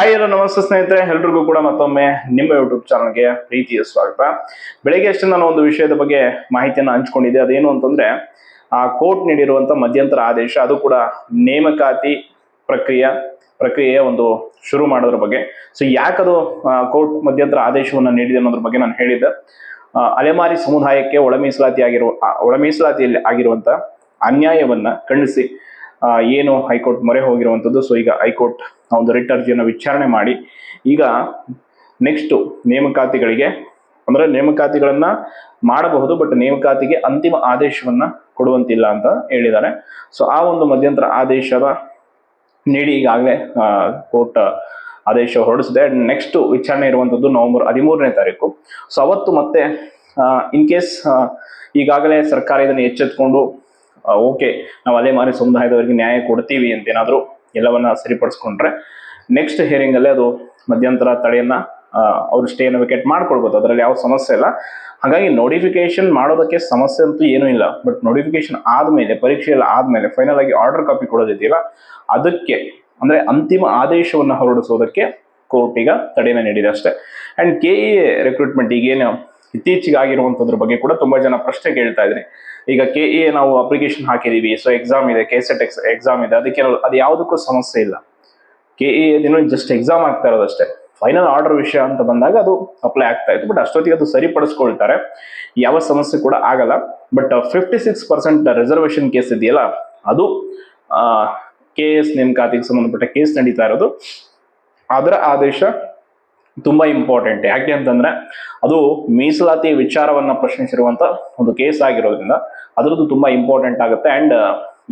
Hi ಎಲ್ಲ ನಮಸ್ತೆ ಸ್ನೇಹಿತರೆ. ಎಲ್ರಿಗೂ ಕೂಡ ಮತ್ತೊಮ್ಮೆ ನಿಮ್ಮ ಯೂಟ್ಯೂಬ್ ಚಾನಲ್ಗೆ ಪ್ರೀತಿಯ ಸ್ವಾಗತ. ಬೆಳಗ್ಗೆ ಅಷ್ಟೇ ನಾನು ಒಂದು ವಿಷಯದ ಬಗ್ಗೆ ಮಾಹಿತಿಯನ್ನು ಹಂಚ್ಕೊಂಡಿದ್ದೆ. ಅದೇನು ಅಂತಂದ್ರೆ, ಆ ಕೋರ್ಟ್ ನೀಡಿರುವಂತ ಮಧ್ಯಂತರ ಆದೇಶ, ಅದು ಕೂಡ ನೇಮಕಾತಿ ಪ್ರಕ್ರಿಯೆ, ಪ್ರಕ್ರಿಯೆಯ ಒಂದು ಶುರು ಮಾಡೋದ್ರ ಬಗ್ಗೆ. ಸೊ ಯಾಕದು ಕೋರ್ಟ್ ಮಧ್ಯಂತರ ಆದೇಶವನ್ನು ನೀಡಿದೆ ಅನ್ನೋದ್ರ ಬಗ್ಗೆ ನಾನು ಹೇಳಿದ್ದೆ. ಅಲೆಮಾರಿ ಸಮುದಾಯಕ್ಕೆ ಒಳ ಮೀಸಲಾತಿ ಆಗಿರುವ ಒಳ ಮೀಸಲಾತಿಯಲ್ಲಿ ಆಗಿರುವಂತ ಅನ್ಯಾಯವನ್ನ ಖಂಡಿಸಿ ಏನು ಹೈಕೋರ್ಟ್ ಮೊರೆ ಹೋಗಿರುವಂಥದ್ದು ಸೊ ಈಗ ಹೈಕೋರ್ಟ್ ಆ ಒಂದು ರಿಟ್ ಅರ್ಜಿಯನ್ನು ವಿಚಾರಣೆ ಮಾಡಿ. ಈಗ ನೆಕ್ಸ್ಟ್ ನೇಮಕಾತಿಗಳಿಗೆ, ಅಂದ್ರೆ ನೇಮಕಾತಿಗಳನ್ನ ಮಾಡಬಹುದು ಬಟ್ ನೇಮಕಾತಿಗೆ ಅಂತಿಮ ಆದೇಶವನ್ನ ಕೊಡುವಂತಿಲ್ಲ ಅಂತ ಹೇಳಿದ್ದಾರೆ. ಸೊ ಆ ಒಂದು ಮಧ್ಯಂತರ ಆದೇಶದ ನೀಡಿ ಈಗಾಗಲೇ ಕೋರ್ಟ್ ಆದೇಶ ಹೊರಡಿಸಿದೆ. ನೆಕ್ಸ್ಟ್ ವಿಚಾರಣೆ ಇರುವಂಥದ್ದು ನವೆಂಬರ್ ಹದಿಮೂರನೇ ತಾರೀಕು. ಸೊ ಅವತ್ತು ಮತ್ತೆ ಇನ್ ಕೇಸ್ ಈಗಾಗಲೇ ಸರ್ಕಾರ ಇದನ್ನು ಎಚ್ಚೆತ್ಕೊಂಡು ಓಕೆ ನಾವು ಅಲೆಮಾರಿ ಸಮುದಾಯದವರಿಗೆ ನ್ಯಾಯ ಕೊಡ್ತೀವಿ ಅಂತ ಏನಾದರೂ ಎಲ್ಲವನ್ನ ಸರಿಪಡಿಸ್ಕೊಂಡ್ರೆ ನೆಕ್ಸ್ಟ್ ಹಿಯರಿಂಗ್ ಅಲ್ಲಿ ಅದು ಮಧ್ಯಂತರ ತಡೆಯನ್ನ ಅವರು ಸ್ಟೇನ ವಿಕೆಟ್ ಮಾಡ್ಕೊಳ್ಬೋದು. ಅದರಲ್ಲಿ ಯಾವ ಸಮಸ್ಯೆ ಇಲ್ಲ. ಹಾಗಾಗಿ ನೋಟಿಫಿಕೇಶನ್ ಮಾಡೋದಕ್ಕೆ ಸಮಸ್ಯೆ ಅಂತೂ ಏನೂ ಇಲ್ಲ. ಬಟ್ ನೋಟಿಫಿಕೇಶನ್ ಆದ್ಮೇಲೆ, ಪರೀಕ್ಷೆ ಎಲ್ಲ ಆದ್ಮೇಲೆ ಫೈನಲ್ ಆಗಿ ಆರ್ಡರ್ ಕಾಪಿ ಕೊಡೋದಿದೆಯಲ್ಲ, ಅದಕ್ಕೆ, ಅಂದ್ರೆ ಅಂತಿಮ ಆದೇಶವನ್ನು ಹೊರಡಿಸೋದಕ್ಕೆ ಕೋರ್ಟ್ ಈಗ ತಡೆಯನ್ನು ನೀಡಿದೆ ಅಷ್ಟೇ. ಅಂಡ್ ಕೆ ಇ ರಿಕ್ರೂಟ್ಮೆಂಟ್ ಈಗೇನು ಇತ್ತೀಚೆಗೆ ಆಗಿರುವಂತದ್ರ ಬಗ್ಗೆ ಕೂಡ ತುಂಬಾ ಜನ ಪ್ರಶ್ನೆ ಕೇಳ್ತಾ ಇದ್ರಿ. ಈಗ ಕೆ ಎ ನಾವು ಅಪ್ಲಿಕೇಶನ್ ಹಾಕಿದೀವಿ ಸೊ ಎಕ್ಸಾಮ್ ಇದೆ ಕೆ ಸೆಟ್ ಎಕ್ಸಾಮ್ ಇದೆ, ಅದಕ್ಕೆ ಅದು ಯಾವುದಕ್ಕೂ ಸಮಸ್ಯೆ ಇಲ್ಲ. ಕೆ ಎ ದಿನ ಜಸ್ಟ್ ಎಕ್ಸಾಮ್ ಆಗ್ತಾ ಇರೋದಷ್ಟೇ. ಫೈನಲ್ ಆರ್ಡರ್ ವಿಷಯ ಅಂತ ಬಂದಾಗ ಅದು ಅಪ್ಲೈ ಆಗ್ತಾ ಇತ್ತು ಬಟ್ ಅಷ್ಟೊತ್ತಿಗೆ ಅದು ಸರಿಪಡಿಸ್ಕೊಳ್ತಾರೆ. ಯಾವ ಸಮಸ್ಯೆ ಕೂಡ ಆಗಲ್ಲ but fifty six percent reservation case ಇದೆಯಲ್ಲ, ಅದು ಕೆ ಎಸ್ ನೇಮಕಾತಿಗೆ ಸಂಬಂಧಪಟ್ಟ ಕೇಸ್ ನಡೀತಾ ಇರೋದು. ಅದರ ಆದೇಶ ತುಂಬಾ ಇಂಪಾರ್ಟೆಂಟ್ ಯಾಕೆ ಅಂತಂದ್ರೆ ಅದು ಮೀಸಲಾತಿ ವಿಚಾರವನ್ನ ಪ್ರಶ್ನಿಸಿರುವಂತ ಒಂದು ಕೇಸ್ ಆಗಿರೋದ್ರಿಂದ ಅದರದ್ದು ತುಂಬಾ ಇಂಪಾರ್ಟೆಂಟ್ ಆಗುತ್ತೆ. ಅಂಡ್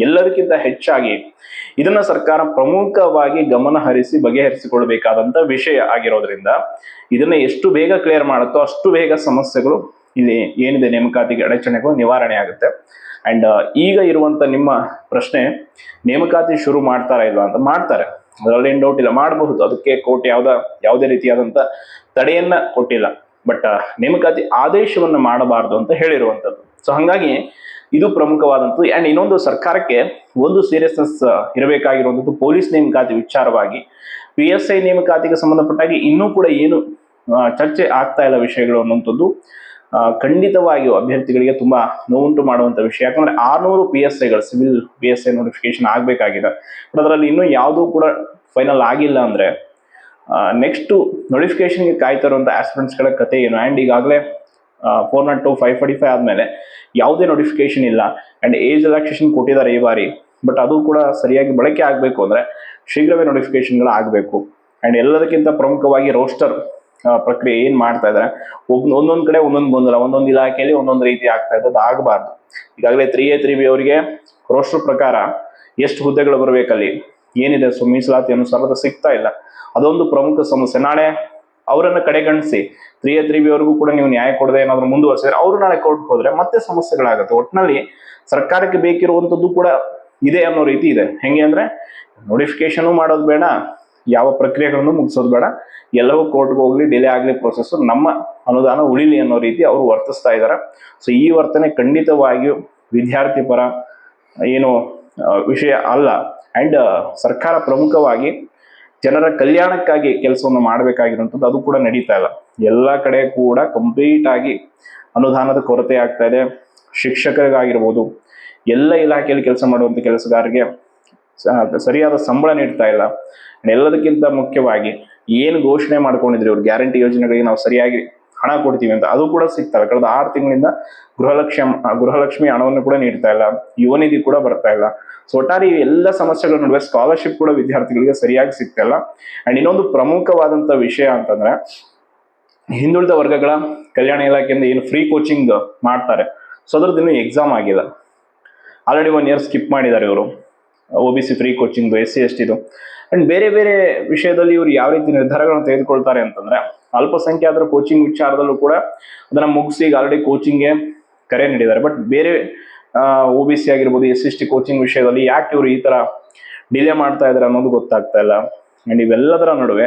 ಎಲ್ಲದಕ್ಕಿಂತ ಹೆಚ್ಚಾಗಿ ಇದನ್ನ ಸರ್ಕಾರ ಪ್ರಮುಖವಾಗಿ ಗಮನ ಹರಿಸಿ ಬಗೆಹರಿಸಿಕೊಳ್ಬೇಕಾದಂತ ವಿಷಯ ಆಗಿರೋದ್ರಿಂದ ಇದನ್ನ ಎಷ್ಟು ಬೇಗ ಕ್ಲಿಯರ್ ಮಾಡುತ್ತೋ ಅಷ್ಟು ಬೇಗ ಸಮಸ್ಯೆಗಳು ಇಲ್ಲಿ ಏನಿದೆ ನೇಮಕಾತಿಗೆ ಅಡಚಣೆಗಳು ನಿವಾರಣೆ ಆಗುತ್ತೆ. ಅಂಡ್ ಈಗ ಇರುವಂತ ನಿಮ್ಮ ಪ್ರಶ್ನೆ ನೇಮಕಾತಿ ಶುರು ಮಾಡ್ತಾರಾ ಇಲ್ವಾ ಅಂತ ಮಾಡ್ತಾರೆ. ಅದರಲ್ಲಿ ಏನು ಡೌಟ್ ಇಲ್ಲ. ಮಾಡಬಹುದು. ಅದಕ್ಕೆ ಕೋರ್ಟ್ ಯಾವ್ದ ಯಾವುದೇ ರೀತಿಯಾದಂತ ತಡೆಯನ್ನ ಕೊಟ್ಟಿಲ್ಲ. ಬಟ್ ನೇಮಕಾತಿ ಆದೇಶವನ್ನು ಮಾಡಬಾರದು ಅಂತ ಹೇಳಿರುವಂತದ್ದು. ಸೊ ಹಂಗಾಗಿ ಇದು ಪ್ರಮುಖವಾದಂಥದ್ದು. ಅಂಡ್ ಇನ್ನೊಂದು ಸರ್ಕಾರಕ್ಕೆ ಒಂದು ಸೀರಿಯಸ್ನೆಸ್ ಇರಬೇಕಾಗಿರುವಂಥದ್ದು ಪೊಲೀಸ್ ನೇಮಕಾತಿ ವಿಚಾರವಾಗಿ. ಪಿ ಎಸ್ ಐ ನೇಮಕಾತಿಗೆ ಸಂಬಂಧಪಟ್ಟಾಗಿ ಇನ್ನೂ ಕೂಡ ಏನು ಚರ್ಚೆ ಆಗ್ತಾ ಇಲ್ಲ ವಿಷಯಗಳು ಅನ್ನುವಂಥದ್ದು. ಖಂಡಿತವಾಗಿಯೂ ಅಭ್ಯರ್ಥಿಗಳಿಗೆ ತುಂಬಾ ನೋವುಂಟು ಮಾಡುವಂತ ವಿಷಯ. ಯಾಕಂದ್ರೆ ಆರ್ನೂರು P S ಐಗಳು civil P S I notification ಆಗಬೇಕಾಗಿದೆ. ಬಟ್ ಅದರಲ್ಲಿ ಇನ್ನೂ ಯಾವುದೂ ಕೂಡ ಫೈನಲ್ ಆಗಿಲ್ಲ ಅಂದ್ರೆ ನೆಕ್ಸ್ಟ್ ನೋಟಿಫಿಕೇಶನ್ಗೆ ಕಾಯ್ತಾ ಇರುವಂತ ಆಸ್ಪಿರೆಂಟ್ಸ್ಗಳ ಕತೆ ಏನು? ಆ್ಯಂಡ್ ಈಗಾಗಲೇ four not two five forty five ಆದಮೇಲೆ ಯಾವುದೇ ನೋಟಿಫಿಕೇಶನ್ ಇಲ್ಲ. ಆ್ಯಂಡ್ ಏಜ್ ರಿಲ್ಯಾಕ್ಸೇಷನ್ ಕೊಟ್ಟಿದ್ದಾರೆ ಈ ಬಾರಿ. ಬಟ್ ಅದು ಕೂಡ ಸರಿಯಾಗಿ ಬಳಕೆ ಆಗಬೇಕು ಅಂದರೆ ಶೀಘ್ರವೇ ನೋಟಿಫಿಕೇಶನ್ಗಳು ಆಗಬೇಕು. ಆ್ಯಂಡ್ ಎಲ್ಲದಕ್ಕಿಂತ ಪ್ರಮುಖವಾಗಿ ರೋಸ್ಟರ್ ಪ್ರಕ್ರಿಯೆ ಏನು ಮಾಡ್ತಾ ಇದ್ರೆ ಒಬ್ ಒಂದೊಂದು ಕಡೆ ಒಂದೊಂದ್ ಗೊಂದಲ, ಒಂದೊಂದ್ ಇಲಾಖೆಯಲ್ಲಿ ಒಂದೊಂದ್ ರೀತಿ ಆಗ್ತಾ ಇದ್ದದ್ದು ಆಗಬಾರ್ದು. ಈಗಾಗಲೇ ತ್ರೀ ಎ, ತ್ರೀ ಬಿ ಅವರಿಗೆ ರೋಸ್ಟರ್ ಪ್ರಕಾರ ಎಷ್ಟು ಹುದ್ದೆಗಳು ಬರಬೇಕಲ್ಲಿ ಏನಿದೆ? ಸೊ, ಮೀಸಲಾತಿ ಅನುಸಾರ ಸಿಗ್ತಾ ಇಲ್ಲ. ಅದೊಂದು ಪ್ರಮುಖ ಸಮಸ್ಯೆ. ನಾಳೆ ಅವರನ್ನ ಕಡೆಗಣಿಸಿ. ತ್ರೀ ಎ, ತ್ರೀ ಬಿ ಅವ್ರಿಗೂ ಕೂಡ ನೀವು ನ್ಯಾಯ ಕೊಡದೆ ಏನಾದ್ರು ಮುಂದುವರಿಸಿದ್ರೆ ಅವರು ನಾಳೆ ಕೋರ್ಟ್ ಹೋದ್ರೆ ಮತ್ತೆ ಸಮಸ್ಯೆಗಳಾಗುತ್ತೆ. ಒಟ್ಟಿನಲ್ಲಿ ಸರ್ಕಾರಕ್ಕೆ ಬೇಕಿರುವಂತದ್ದು ಕೂಡ ಇದೆ ಅನ್ನೋ ರೀತಿ ಇದೆ. ಹೆಂಗೆ ಅಂದ್ರೆ ನೋಟಿಫಿಕೇಶನ್ ಮಾಡೋದು ಬೇಡ. ಯಾವ ಪ್ರಕ್ರಿಯೆಗಳನ್ನು ಮುಗಿಸೋದು ಬೇಡ. ಎಲ್ಲವೂ ಕೋರ್ಟ್ಗೆ ಹೋಗ್ಲಿ ಡಿಲೇ ಆಗಲಿ ಪ್ರೊಸೆಸ್ ನಮ್ಮ ಅನುದಾನ ಉಳಿಲಿ ಅನ್ನೋ ರೀತಿ ಅವರು ವರ್ತಿಸ್ತಾ ಇದ್ದಾರೆ ಸೊ ಈ ವರ್ತನೆ ಖಂಡಿತವಾಗಿಯೂ ವಿದ್ಯಾರ್ಥಿ ಪರ ಏನು ವಿಷಯ ಅಲ್ಲ. ಅಂಡ್ ಸರ್ಕಾರ ಪ್ರಮುಖವಾಗಿ ಜನರ ಕಲ್ಯಾಣಕ್ಕಾಗಿ ಕೆಲಸವನ್ನು ಮಾಡಬೇಕಾಗಿರುವಂಥದ್ದು ಅದು ಕೂಡ ನಡೀತಾ ಇಲ್ಲ. ಎಲ್ಲ ಕಡೆ ಕೂಡ ಕಂಪ್ಲೀಟ್ ಆಗಿ ಅನುದಾನದ ಕೊರತೆ ಆಗ್ತಾ ಇದೆ. ಶಿಕ್ಷಕರಿಗಾಗಿರ್ಬೋದು, ಎಲ್ಲ ಇಲಾಖೆಯಲ್ಲಿ ಕೆಲಸ ಮಾಡುವಂಥ ಕೆಲಸಗಾರರಿಗೆ ಸರಿಯಾದ ಸಂಬಳ ನೀಡ್ತಾ ಇಲ್ಲ. ಎಲ್ಲದಕ್ಕಿಂತ ಮುಖ್ಯವಾಗಿ ಏನು ಘೋಷಣೆ ಮಾಡ್ಕೊಂಡಿದ್ರಿ ಇವ್ರು ಗ್ಯಾರಂಟಿ ಯೋಜನೆಗಳಿಗೆ ನಾವು ಸರಿಯಾಗಿ ಹಣ ಕೊಡ್ತೀವಿ ಅಂತ. ಅದು ಕೂಡ ಸಿಗ್ತಾ ಇಲ್ಲ ಕಳೆದ ಆರು ತಿಂಗಳಿಂದ ಗೃಹಲಕ್ಷ್ಮಿ ಗೃಹಲಕ್ಷ್ಮಿ ಹಣವನ್ನು ಕೂಡ ನೀಡ್ತಾ ಇಲ್ಲ. ಯುವನಿಧಿ ಕೂಡ ಬರ್ತಾ ಇಲ್ಲ. ಸೊ ಒಟ್ಟಾರೆ ಎಲ್ಲ ಸಮಸ್ಯೆಗಳ ನಡುವೆ ಸ್ಕಾಲರ್ಶಿಪ್ ಕೂಡ ವಿದ್ಯಾರ್ಥಿಗಳಿಗೆ ಸರಿಯಾಗಿ ಸಿಗ್ತಾ ಇಲ್ಲ ಅಂಡ್ ಇನ್ನೊಂದು ಪ್ರಮುಖವಾದಂತ ವಿಷಯ ಅಂತಂದ್ರೆ, ಹಿಂದುಳಿದ ವರ್ಗಗಳ ಕಲ್ಯಾಣ ಇಲಾಖೆಯಿಂದ ಏನು ಫ್ರೀ ಕೋಚಿಂಗ್ ಮಾಡ್ತಾರೆ. ಸೊ ಅದ್ರದ್ದು ಇನ್ನೂ ಎಕ್ಸಾಮ್ ಆಗಿಲ್ಲ. ಆಲ್ರೆಡಿ ಒನ್ ಇಯರ್ ಸ್ಕಿಪ್ ಮಾಡಿದ್ದಾರೆ ಇವರು. O B C free coaching S C S ಟಿದು and ಬೇರೆ ಬೇರೆ ವಿಷಯದಲ್ಲಿ ಇವರು ಯಾವ ರೀತಿ ನಿರ್ಧಾರಗಳನ್ನು ತೆಗೆದುಕೊಳ್ತಾರೆ ಅಂತಂದ್ರೆ, ಅಲ್ಪಸಂಖ್ಯಾತರ ಕೋಚಿಂಗ್ ವಿಚಾರದಲ್ಲೂ ಕೂಡ ಅದನ್ನ ಮುಗಿಸಿ ಈಗ ಆಲ್ರೆಡಿ ಕೋಚಿಂಗ್ಗೆ ಕರೆ ನೀಡಿದ್ದಾರೆ. ಬಟ್ ಬೇರೆ ಒ ಬಿ ಸಿ ಆಗಿರ್ಬೋದು ಎಸ್ ಎಸ್ ಟಿ ಕೋಚಿಂಗ್ ವಿಷಯದಲ್ಲಿ ಯಾಕೆ ಇವರು ಈ ತರ ಡಿಲೇ ಮಾಡ್ತಾ ಇದ್ದಾರೆ ಅನ್ನೋದು ಗೊತ್ತಾಗ್ತಾ ಇಲ್ಲ. ಅಂಡ್ ಇವೆಲ್ಲದರ ನಡುವೆ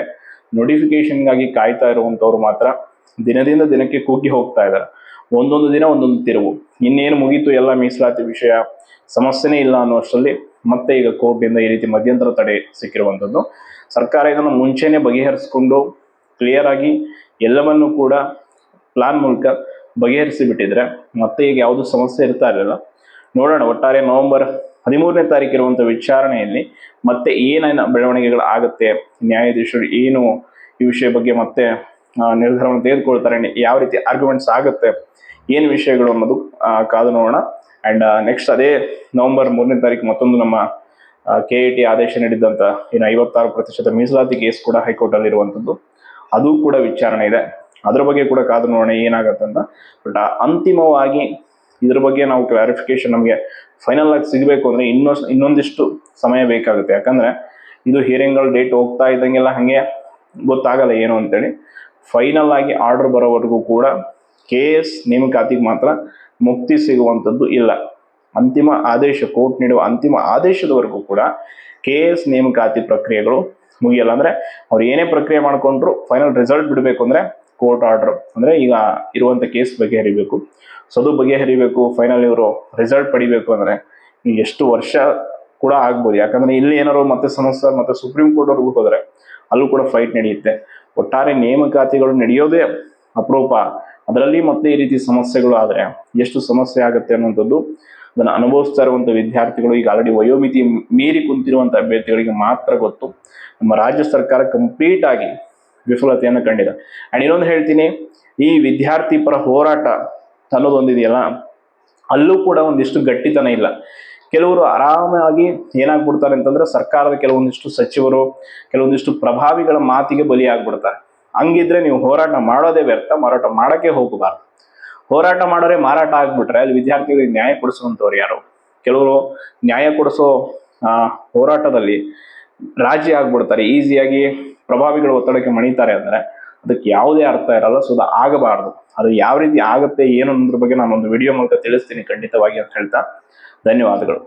ನೋಟಿಫಿಕೇಶನ್ಗಾಗಿ ಕಾಯ್ತಾ ಇರುವಂಥವ್ರು ಮಾತ್ರ ದಿನದಿಂದ ದಿನಕ್ಕೆ ಕುಗ್ಗಿ ಹೋಗ್ತಾ ಇದ್ದಾರೆ ಒಂದೊಂದು ದಿನ ಒಂದೊಂದು ತಿರುವು. ಇನ್ನೇನು ಮುಗೀತು, ಎಲ್ಲ ಮೀಸಲಾತಿ ವಿಷಯ, ಸಮಸ್ಯೆನೇ ಇಲ್ಲ ಅನ್ನುವಷ್ಟರಲ್ಲಿ ಮತ್ತೆ ಈಗ ಕೋರ್ಟಿಂದ ಈ ರೀತಿ ಮಧ್ಯಂತರ ತಡೆ ಸಿಕ್ಕಿರುವಂಥದ್ದು. ಸರ್ಕಾರ ಇದನ್ನು ಮುಂಚೆನೆ ಬಗೆಹರಿಸ್ಕೊಂಡು ಕ್ಲಿಯರ್ ಆಗಿ ಎಲ್ಲವನ್ನು ಕೂಡ ಪ್ಲಾನ್ ಮೂಲಕ ಬಗೆಹರಿಸಿ ಬಿಟ್ಟಿದ್ರೆ ಮತ್ತೆ ಈಗ ಯಾವುದು ಸಮಸ್ಯೆ ಇರ್ತಾ ಇರಲಿಲ್ಲ. ನೋಡೋಣ, ಒಟ್ಟಾರೆ ನವೆಂಬರ್ ಹದಿಮೂರನೇ ತಾರೀಕು ಇರುವಂಥ ವಿಚಾರಣೆಯಲ್ಲಿ ಮತ್ತೆ ಏನೇನು ಬೆಳವಣಿಗೆಗಳು ಆಗುತ್ತೆ, ನ್ಯಾಯಾಧೀಶರು ಏನು ಈ ವಿಷಯ ಬಗ್ಗೆ ಮತ್ತೆ ನಿರ್ಧಾರವನ್ನು ತೆಗೆದುಕೊಳ್ತಾರೆ. ಯಾವ ರೀತಿ ಆರ್ಗ್ಯುಮೆಂಟ್ಸ್ ಆಗುತ್ತೆ, ಏನು ವಿಷಯಗಳು ಅನ್ನೋದು ಕಾದು ನೋಡೋಣ. ಅಂಡ್ ನೆಕ್ಸ್ಟ್ ಅದೇ ನವೆಂಬರ್ ಮೂರನೇ ತಾರೀಕು ಮತ್ತೊಂದು ನಮ್ಮ ಕೆ ಐ ಟಿ ಆದೇಶ ನೀಡಿದ್ದಂಥ ಏನು ಐವತ್ತಾರು ಪ್ರತಿಶತ ಮೀಸಲಾತಿ ಕೇಸ್ ಕೂಡ ಹೈಕೋರ್ಟ್ ಅಲ್ಲಿ ಇರುವಂತದ್ದು. ಅದು ಕೂಡ ವಿಚಾರಣೆ ಇದೆ. ಅದ್ರ ಬಗ್ಗೆ ಕೂಡ ಕಾದು ನೋಡೋಣ ಏನಾಗುತ್ತೆ ಅಂತ. ಬಟ್ ಅಂತಿಮವಾಗಿ ಇದ್ರ ಬಗ್ಗೆ ನಾವು ಕ್ಲಾರಿಫಿಕೇಶನ್ ನಮಗೆ ಫೈನಲ್ ಆಗಿ ಸಿಗಬೇಕು ಅಂದ್ರೆ ಇನ್ನೊ ಇನ್ನೊಂದಿಷ್ಟು ಸಮಯ ಬೇಕಾಗುತ್ತೆ. ಯಾಕಂದ್ರೆ ಇದು ಹಿಯರಿಂಗ್ಗಳ ಡೇಟ್ ಹೋಗ್ತಾ ಇದ್ದಂಗೆಲ್ಲ ಹಾಗೆ ಗೊತ್ತಾಗಲ್ಲ ಏನು ಅಂತೇಳಿ. ಫೈನಲ್ ಆಗಿ ಆರ್ಡರ್ ಬರೋವರೆಗೂ ಕೂಡ ಕೆ ಎಸ್ ನೇಮಕಾತಿಗೆ ಮಾತ್ರ ಮುಕ್ತಿ ಸಿಗುವಂಥದ್ದು ಇಲ್ಲ. ಅಂತಿಮ ಆದೇಶ ಕೋರ್ಟ್ ನೀಡುವ ಅಂತಿಮ ಆದೇಶದವರೆಗೂ ಕೂಡ ಕೆ ಎಸ್ ನೇಮಕಾತಿ ಪ್ರಕ್ರಿಯೆಗಳು ಮುಗಿಯಲ್ಲ. ಅಂದ್ರೆ ಅವ್ರು ಏನೇ ಪ್ರಕ್ರಿಯೆ ಮಾಡ್ಕೊಂಡ್ರು ಫೈನಲ್ ರಿಸಲ್ಟ್ ಬಿಡಬೇಕು ಅಂದ್ರೆ ಕೋರ್ಟ್ ಆರ್ಡರ್ ಅಂದ್ರೆ ಈಗ ಇರುವಂತ ಕೇಸ್ ಬಗೆಹರಿಬೇಕು. ಸೊ ಅದು ಬಗೆಹರಿಬೇಕು ಫೈನಲ್ ಇವರು ರಿಸಲ್ಟ್ ಪಡಿಬೇಕು ಅಂದ್ರೆ ಎಷ್ಟು ವರ್ಷ ಕೂಡ ಆಗ್ಬೋದು. ಯಾಕಂದ್ರೆ ಇಲ್ಲಿ ಏನಾರು ಮತ್ತೆ ಸಮಸ್ಯೆ ಮತ್ತೆ ಸುಪ್ರೀಂ ಕೋರ್ಟ್ ವರೆಗೂ ಹೋದ್ರೆ ಅಲ್ಲೂ ಕೂಡ ಫೈಟ್ ನಡೆಯುತ್ತೆ. ಒಟ್ಟಾರೆ ನೇಮಕಾತಿಗಳು ನಡೆಯೋದೇ ಅಪರೂಪ. ಅದರಲ್ಲಿ ಮತ್ತೆ ಈ ರೀತಿ ಸಮಸ್ಯೆಗಳು ಆದರೆ ಎಷ್ಟು ಸಮಸ್ಯೆ ಆಗುತ್ತೆ ಅನ್ನುವಂಥದ್ದು ಅದನ್ನು ಅನುಭವಿಸ್ತಾ ಇರುವಂಥ ವಿದ್ಯಾರ್ಥಿಗಳು ಈಗ ಆಲ್ರೆಡಿ ವಯೋಮಿತಿ ಮೀರಿ ಕುಂತಿರುವಂಥ ಅಭ್ಯರ್ಥಿಗಳಿಗೆ ಮಾತ್ರ ಗೊತ್ತು. ನಮ್ಮ ರಾಜ್ಯ ಸರ್ಕಾರ ಕಂಪ್ಲೀಟ್ ಆಗಿ ವಿಫಲತೆಯನ್ನು ಕಂಡಿದೆ. ಅಂಡ್ ಇನ್ನೊಂದು ಹೇಳ್ತೀನಿ, ಈ ವಿದ್ಯಾರ್ಥಿ ಪರ ಹೋರಾಟ ಅನ್ನೋದೊಂದಿದೆಯಲ್ಲ, ಅಲ್ಲೂ ಕೂಡ ಒಂದಿಷ್ಟು ಗಟ್ಟಿತನ ಇಲ್ಲ. ಕೆಲವರು ಆರಾಮಾಗಿ ಏನಾಗ್ಬಿಡ್ತಾರೆ ಅಂತಂದ್ರೆ ಸರ್ಕಾರದ ಕೆಲವೊಂದಿಷ್ಟು ಸಚಿವರು, ಕೆಲವೊಂದಿಷ್ಟು ಪ್ರಭಾವಿಗಳ ಮಾತಿಗೆ ಬಲಿಯಾಗ್ಬಿಡ್ತಾರೆ. ಹಂಗಿದ್ರೆ ನೀವು ಹೋರಾಟ ಮಾಡೋದೇ ವ್ಯರ್ಥ, ಮಾರಾಟ ಮಾಡಕ್ಕೆ ಹೋಗಬಾರ್ದು. ಹೋರಾಟ ಮಾಡೋರೆ ಮಾರಾಟ ಆಗ್ಬಿಟ್ರೆ ಅಲ್ಲಿ ವಿದ್ಯಾರ್ಥಿಗಳಿಗೆ ನ್ಯಾಯ ಕೊಡಿಸುವಂಥವ್ರು ಯಾರು? ಕೆಲವರು ನ್ಯಾಯ ಕೊಡಿಸೋ ಹೋರಾಟದಲ್ಲಿ ರಾಜಿ ಆಗ್ಬಿಡ್ತಾರೆ. ಈಸಿಯಾಗಿ ಪ್ರಭಾವಿಗಳ ಒತ್ತಡಕ್ಕೆ ಮಣಿತಾರೆ ಅಂದ್ರೆ ಅದಕ್ಕೆ ಯಾವುದೇ ಅರ್ಥ ಇರಲ್ಲ ಸೊ ಅದು ಆಗಬಾರ್ದು. ಅದು ಯಾವ ರೀತಿ ಆಗುತ್ತೆ, ಏನು ಅನ್ನೋದ್ರ ಬಗ್ಗೆ ನಾನು ಒಂದು ವಿಡಿಯೋ ಮೂಲಕ ತಿಳಿಸ್ತೀನಿ ಖಂಡಿತವಾಗಿ ಅಂತ ಹೇಳ್ತಾ ಧನ್ಯವಾದಗಳು.